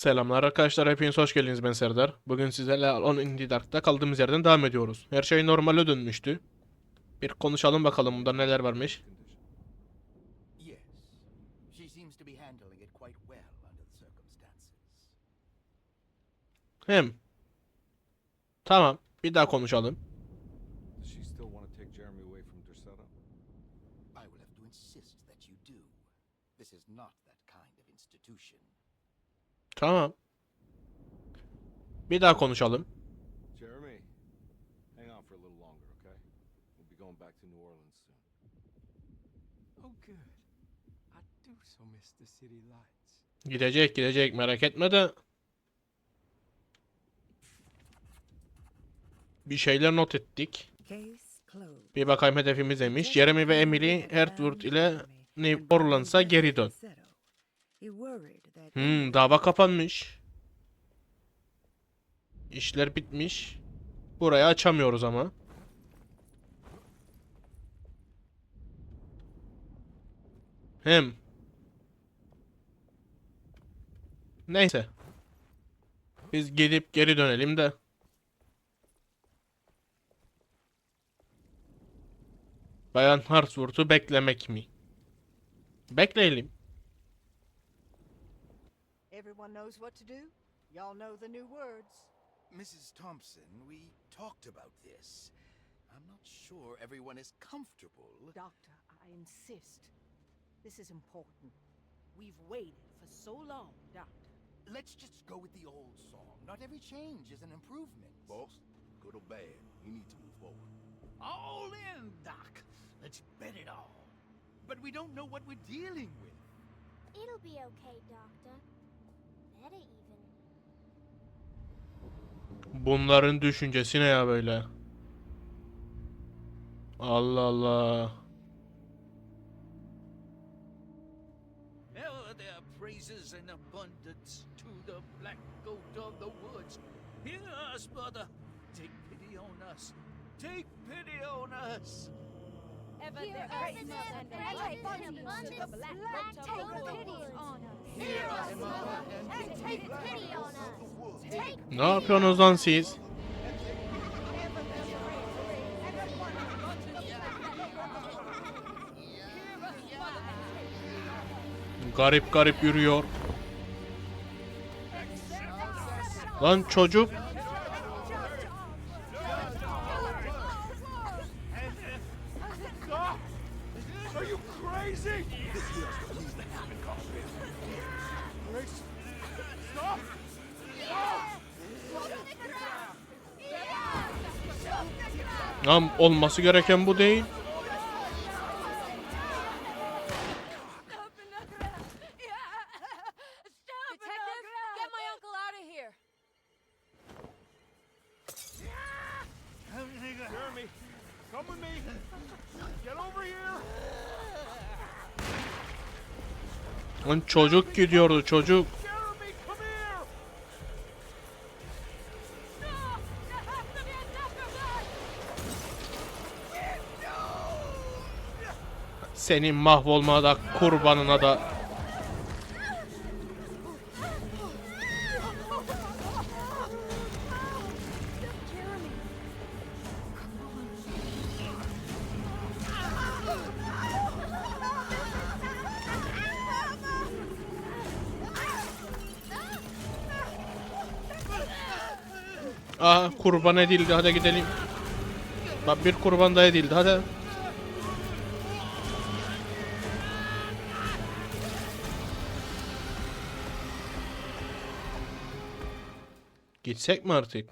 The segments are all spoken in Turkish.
Selamlar arkadaşlar, hepiniz hoş geldiniz ben Serdar. Bugün sizlerle On in the Dark'ta kaldığımız yerden devam ediyoruz. Her şey normale dönmüştü. Bir konuşalım bakalım bunda neler varmış. Hem. Tamam, bir daha konuşalım. Tamam. Bir daha konuşalım. Jeremy, hang on for a little longer, okay? We'll be going back to New Orleans soon. Oh, good. I do so miss the city lights. Gidecek gidecek merak etme de. Bir şeyler not ettik. Bir bakayım hedefimiz neymiş. Jeremy ve Emily Hertford ile New Orleans'a geri dön. Hmm, dava kapanmış. İşler bitmiş. Burayı açamıyoruz ama. Hem. Neyse. Biz gidip geri dönelim de. Bayan Hartford'u beklemek mi? Bekleyelim. Everyone knows what to do? Y'all know the new words. Mrs. Thompson, we talked about this. I'm not sure everyone is comfortable. Doctor, I insist. This is important. We've waited for so long, Doctor. Let's just go with the old song. Not every change is an improvement. Boss, good or bad, we need to move forward. All in, Doc. Let's bet it all. But we don't know what we're dealing with. It'll be okay, Doctor. Bunların düşüncesi ne ya böyle? Allah Allah. Hell, there are praises in abundance to the black goat of the woods. Hear us, mother. Take pity on us. Take pity on us. Ever there praises and abundance to the black goat of the woods. Hear us, Mother, and take pity on us. Take Ne yapıyorsunuz lan siz? Garip garip yürüyor. Lan çocuk. Lan olması gereken bu değil. Lan çocuk gidiyordu çocuk. Senin mahvolmana da kurbanına da. Kurban edildi hadi gidelim. Bak bir kurban da edildi hadi. Gitsek mi artık?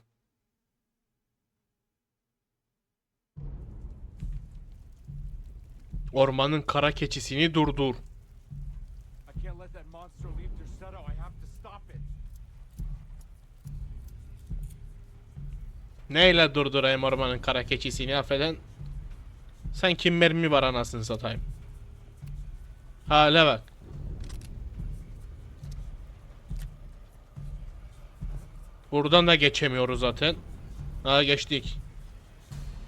Ormanın kara keçisini durdur. Neyle durdurayım ormanın kara keçisini affeden? Sanki mermi var anasını satayım. Hale bak. Buradan da geçemiyoruz zaten. Ha geçtik.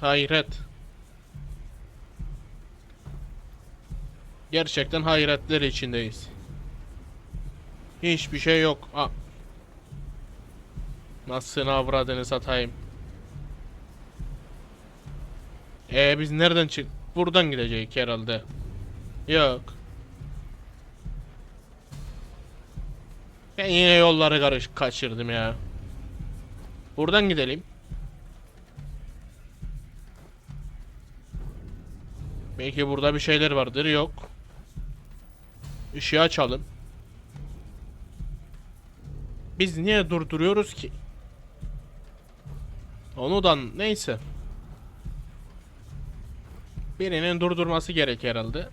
Hayret. Gerçekten hayretler içindeyiz. Hiçbir şey yok. Aa, Nasıl avradını satayım. E biz nereden çık? Buradan gidecek herhalde. Yok. Ben yine yolları karış kaçırdım ya. Buradan gidelim. Belki burada bir şeyler vardır. Yok. Işığı açalım. Biz niye durduruyoruz ki? Onu da neyse. Birinin durdurması gerek herhalde.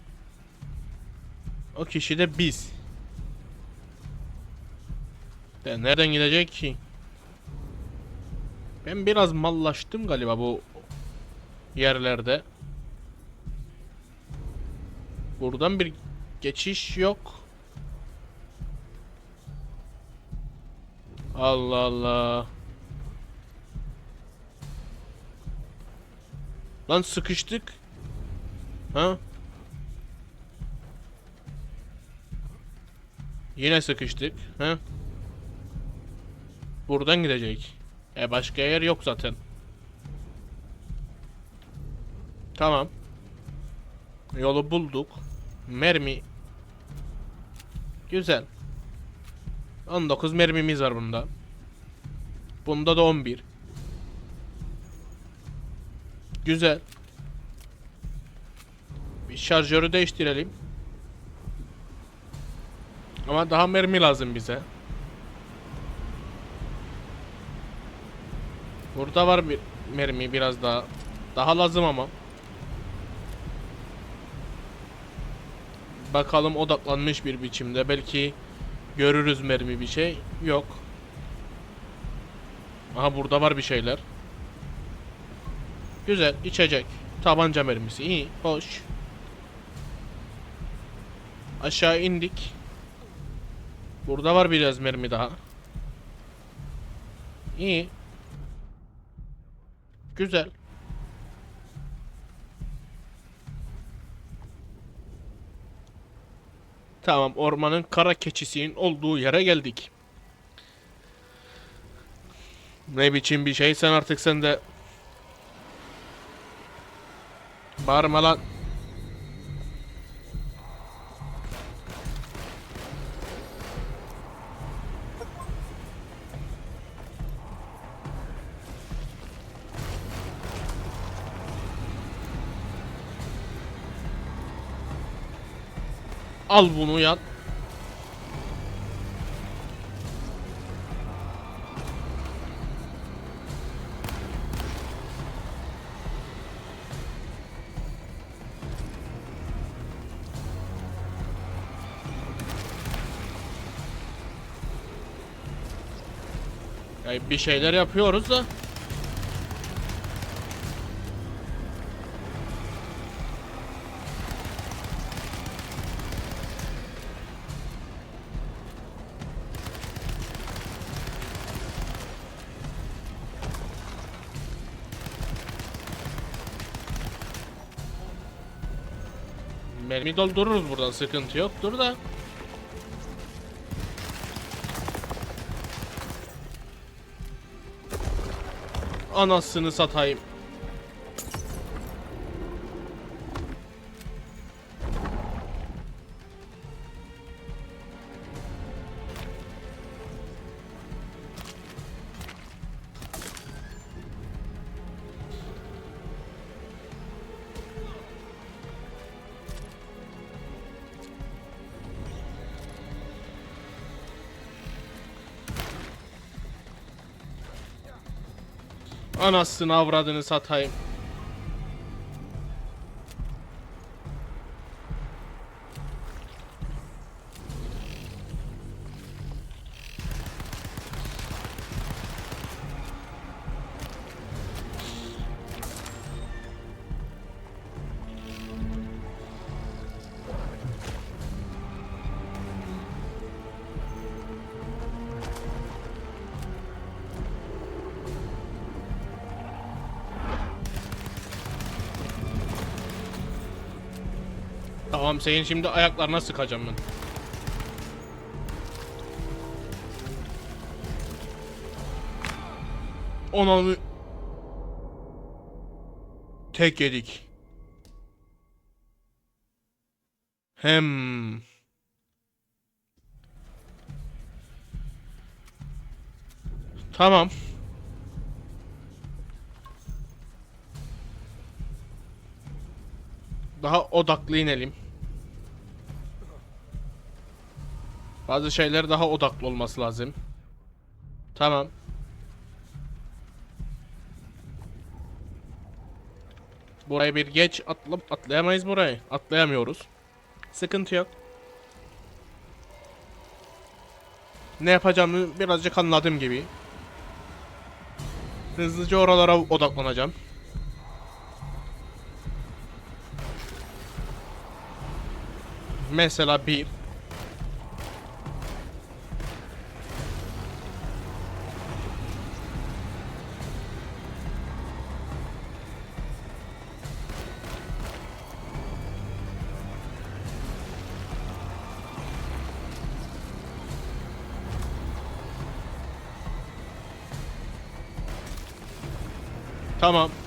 O kişi de biz. De nereden gidecek ki? Ben biraz mallaştım galiba bu yerlerde. Buradan bir geçiş yok. Allah Allah. Lan sıkıştık. Ha? Yine sıkıştık. Ha? Buradan gidecek. E başka yer yok zaten. Tamam. Yolu bulduk. Mermi. Güzel. 19 mermimiz var bunda. Bunda da 11. Güzel. Şarjörü değiştirelim. Ama daha mermi lazım bize. Burada var bir mermi biraz daha. Daha lazım ama. Bakalım odaklanmış bir biçimde. Belki görürüz mermi bir şey. Yok. Aha burada var bir şeyler. Güzel. içecek. Tabanca mermisi. iyi, Hoş. Aşağı indik. Burada var biraz mermi daha. İyi. Güzel. Tamam ormanın kara keçisinin olduğu yere geldik. Ne biçim bir şey sen artık sen de Bağırma lan. Al bunu. Ya bir şeyler yapıyoruz da. Mermi doldururuz buradan sıkıntı yoktur da. Anasını satayım. Anasını avradını satayım. Tamam senin şimdi ayaklarına sıkacağım ben. Onu tek yedik. Hem Tamam. Daha odaklı inelim. Bazı şeyler daha odaklı olması lazım. Tamam. Burayı bir geç atla atlayamayız burayı. Atlayamıyoruz. Sıkıntı yok. Ne yapacağımı birazcık anladım gibi. Hızlıca oralara odaklanacağım. Mesela bir. Tamam.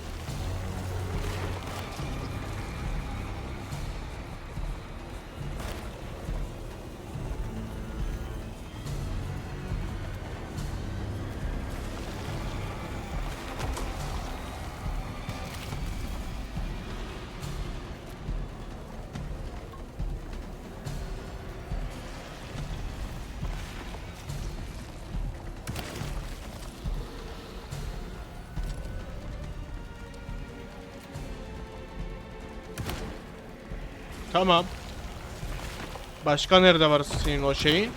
Tamam. Başka nerede var senin o şeyin?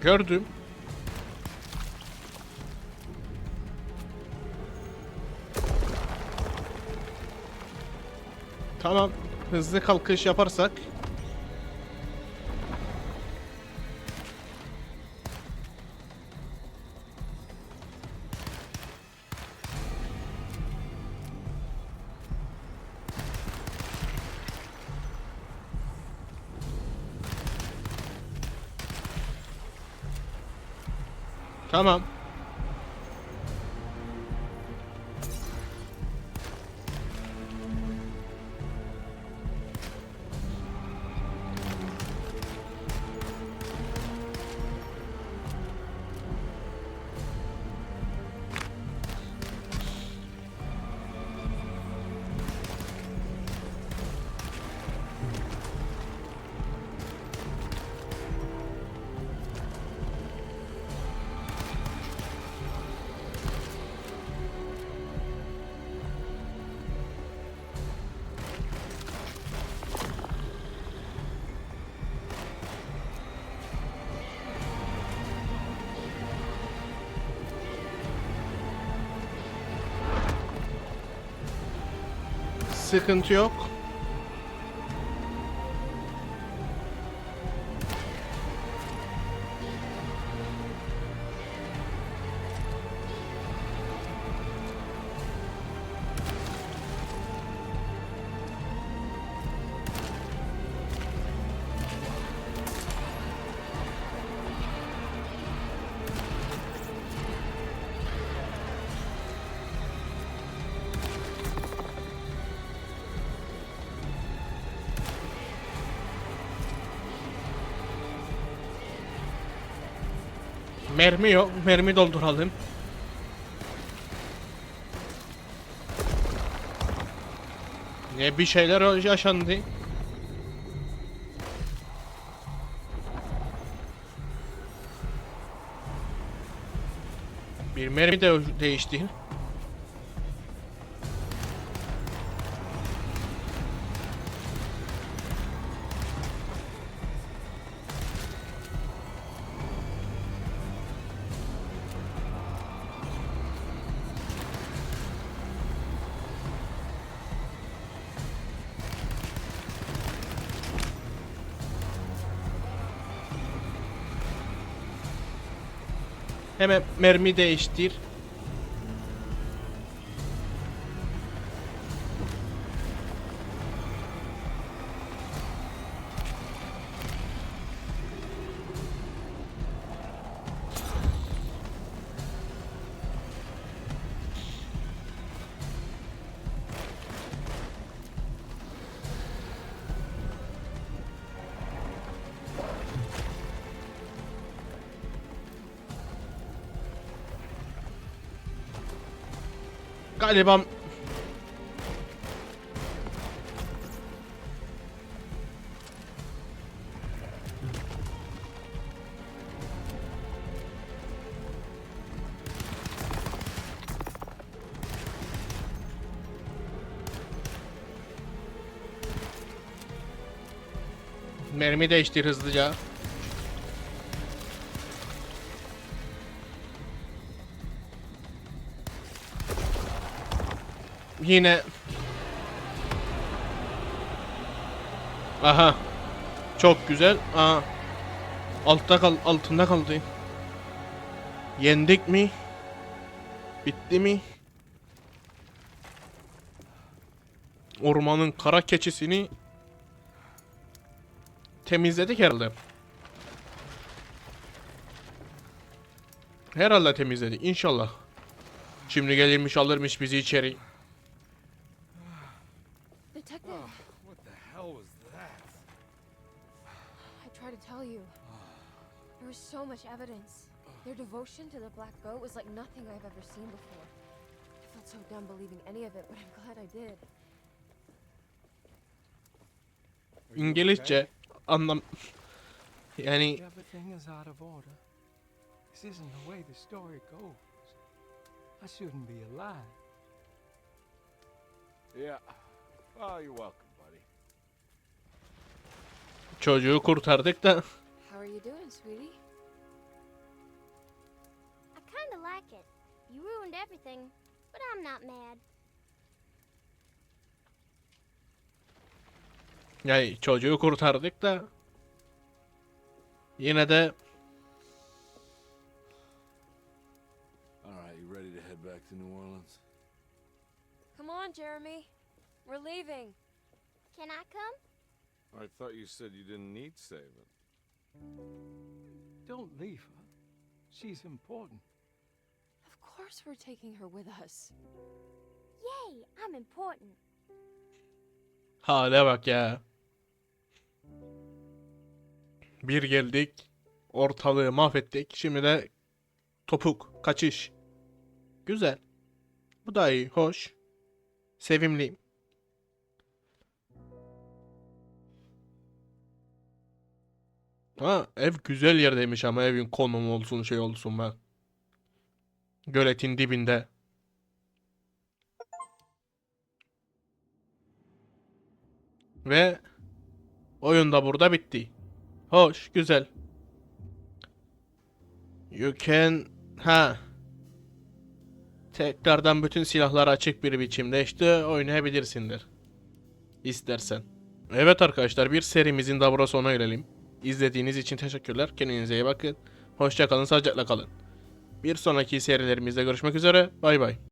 Gördüm. Tamam. Hızlı kalkış yaparsak Tamam. Sıkıntı yok. Mermi yok. Mermi dolduralım. Ne bir şeyler yaşandı. Bir mermi de değişti. Hemen mermi değiştir. Galiba Mermi değiştir hızlıca. Yine Aha. Çok güzel. Aa. Altta kal altında kaldı. Yendik mi? Bitti mi? Ormanın kara keçisini temizledik herhalde. Herhalde temizledik inşallah. Şimdi gelirmiş alırmış bizi içeri. Was so much evidence. Their devotion to the Black Goat was like nothing I've ever seen before. I felt so dumb believing any of it, but I'm glad I did. İngilizce anlam yani Everything is out of order. This isn't the way the story goes. I shouldn't be alive. Yeah. Oh, you're welcome, buddy. çocuğu kurtardık da How are you doing, sweetie? I kinda like it. You ruined everything, but I'm not mad. yani çocuğu kurtardık da yine de All right, you ready to head back to New Orleans? Come on, Jeremy. We're leaving. Can I come? I thought you said you didn't need saving. Don't leave her. She's important. Of course we're taking her with us. Yay, I'm important. hale bak ya. Bir geldik ortalığı mahvettik şimdi de topuk kaçış. Güzel. Bu da iyi hoş. Sevimli. Ha ev güzel yerdeymiş ama evin konumu olsun şey olsun bak. Göletin dibinde. Ve oyun da burada bitti. Hoş, güzel. You can... Ha. Tekrardan bütün silahlar açık bir biçimde işte oynayabilirsindir. İstersen. Evet arkadaşlar bir serimizin daha burada sona gelelim. İzlediğiniz için teşekkürler. Kendinize iyi bakın. Hoşça kalın, sağlıcakla kalın. Bir sonraki serilerimizde görüşmek üzere. Bay bay.